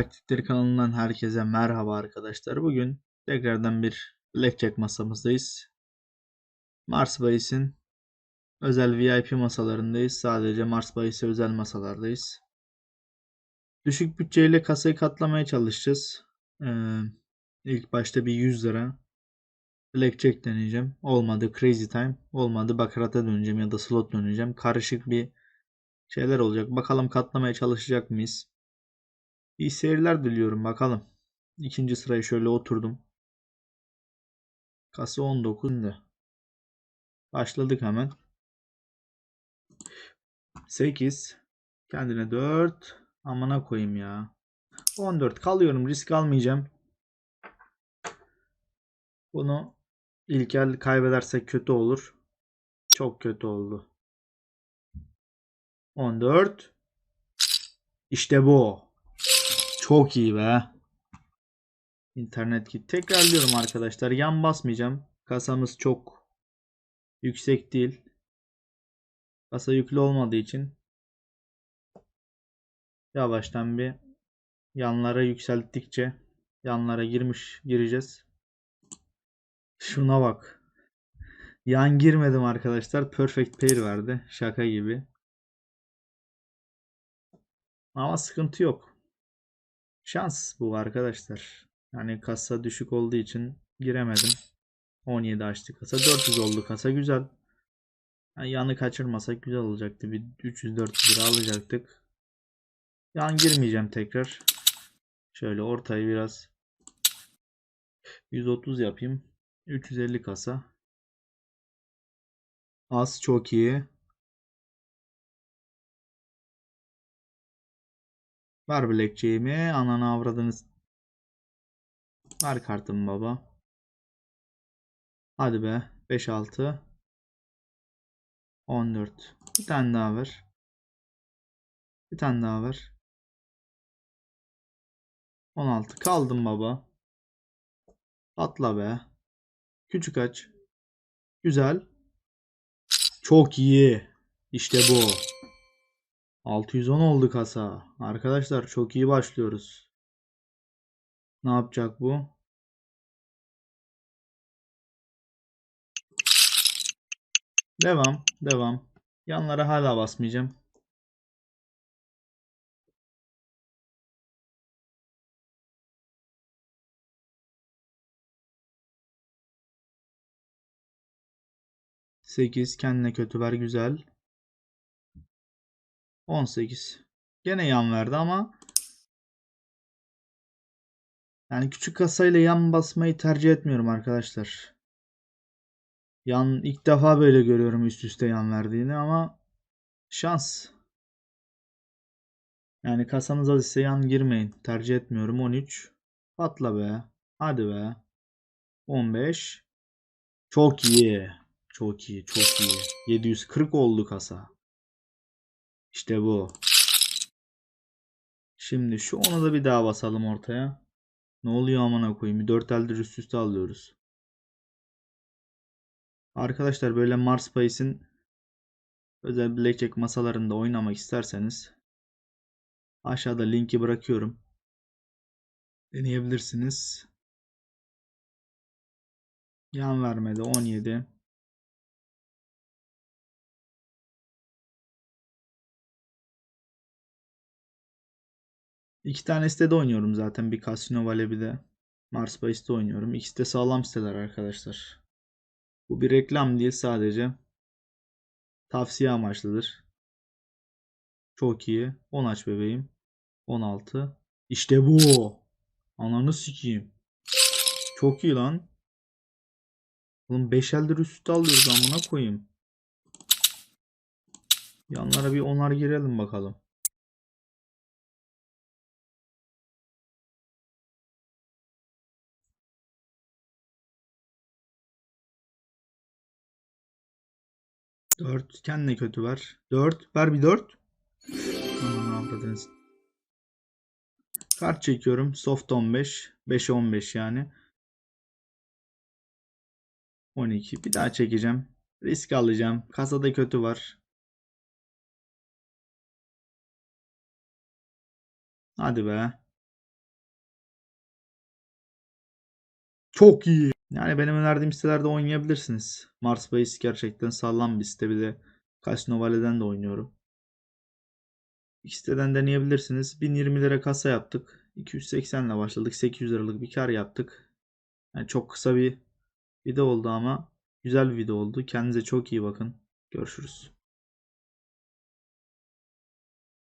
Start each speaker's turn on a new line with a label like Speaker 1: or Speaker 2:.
Speaker 1: Taktikleri kanalından herkese merhaba arkadaşlar. Bugün tekrardan bir Blackjack masamızdayız. Mars Bahis'in özel VIP masalarındayız. Sadece Mars Bahis'e özel masalardayız. Düşük bütçeyle kasayı katlamaya çalışacağız. Ee, ilk başta bir 100 lira Blackjack deneyeceğim. Olmadı Crazy Time. Olmadı Baccarat'a döneceğim ya da slot döneceğim. Karışık bir şeyler olacak. Bakalım katlamaya çalışacak mıyız? İyi seyirler diliyorum bakalım. İkinci sıraya şöyle oturdum. Kasa 19 de. Başladık hemen. 8. Kendine 4. Amına koyayım ya. 14 kalıyorum. Risk almayacağım. Bunu ilk el kaybedersek kötü olur. Çok kötü oldu. 14. İşte bu. Çok iyi be. İnternet git. Tekrarlıyorum arkadaşlar. Yan basmayacağım. Kasamız çok yüksek değil. Kasa yüklü olmadığı için yavaştan bir yanlara yükselttikçe yanlara girmiş gireceğiz. Şuna bak. Yan girmedim arkadaşlar. Perfect pair verdi. Şaka gibi. Ama sıkıntı yok. Şans bu arkadaşlar. Yani kasa düşük olduğu için giremedim. 17 açtı kasa. 400 oldu kasa. Güzel. Yani yanı kaçırmasak güzel olacaktı. Bir 300-400 lira alacaktık. Yan girmeyeceğim tekrar. Şöyle ortayı biraz 130 yapayım. 350 kasa. Az çok iyi. Ver blackjack'imi. Ananı avradını. Ver kartımı baba. Hadi be. 5 6 14. Bir tane daha ver. Bir tane daha ver. 16. Kaldım baba. Atla be. Küçük aç. Güzel. Çok iyi. İşte bu. 610 oldu kasa. Arkadaşlar çok iyi başlıyoruz. Ne yapacak bu? Devam. Devam. Yanlara hala basmayacağım. Sekiz kendine kötü ver güzel. 18. Gene yan verdi ama yani küçük kasayla yan basmayı tercih etmiyorum arkadaşlar. Yan ilk defa böyle görüyorum üst üste yan verdiğini ama şans. Yani kasanız az ise yan girmeyin. Tercih etmiyorum. 13. Patla be. Hadi be. 15. Çok iyi. Çok iyi. Çok iyi. 740 oldu kasa. İşte bu. Şimdi şu onu da bir daha basalım ortaya. Ne oluyor amına koyayım? 4 eldir üst üste alıyoruz. Arkadaşlar böyle Mars Pace'in özel blackjack masalarında oynamak isterseniz aşağıda linki bırakıyorum. Deneyebilirsiniz. Yan vermedi 17. İki tane sitede oynuyorum zaten. Bir Casino Valley bir de Mars Base'de oynuyorum. İkisi de sağlam siteler arkadaşlar. Bu bir reklam değil sadece. Tavsiye amaçlıdır. Çok iyi. 10 aç bebeğim. 16. İşte bu. Ananı sikeyim. Çok iyi lan. Oğlum 5 eldir üstü alıyoruz amına koyayım. Yanlara bir onar girelim bakalım. 4. Kendine kötü ver. 4. Ver bir 4. Anladınız. Kart çekiyorum. Soft 15. 5'e 15 yani. 12. Bir daha çekeceğim. Risk alacağım. Kasada kötü var. Hadi be. Çok iyi. Yani benim önerdiğim sitelerde oynayabilirsiniz. Mars Bahis gerçekten sağlam bir site. Bir de Casino Valley'den de oynuyorum. İki siteden deneyebilirsiniz. 1020 lira kasa yaptık. 280 ile başladık. 800 liralık bir kar yaptık. Yani çok kısa bir video oldu ama güzel bir video oldu. Kendinize çok iyi bakın. Görüşürüz.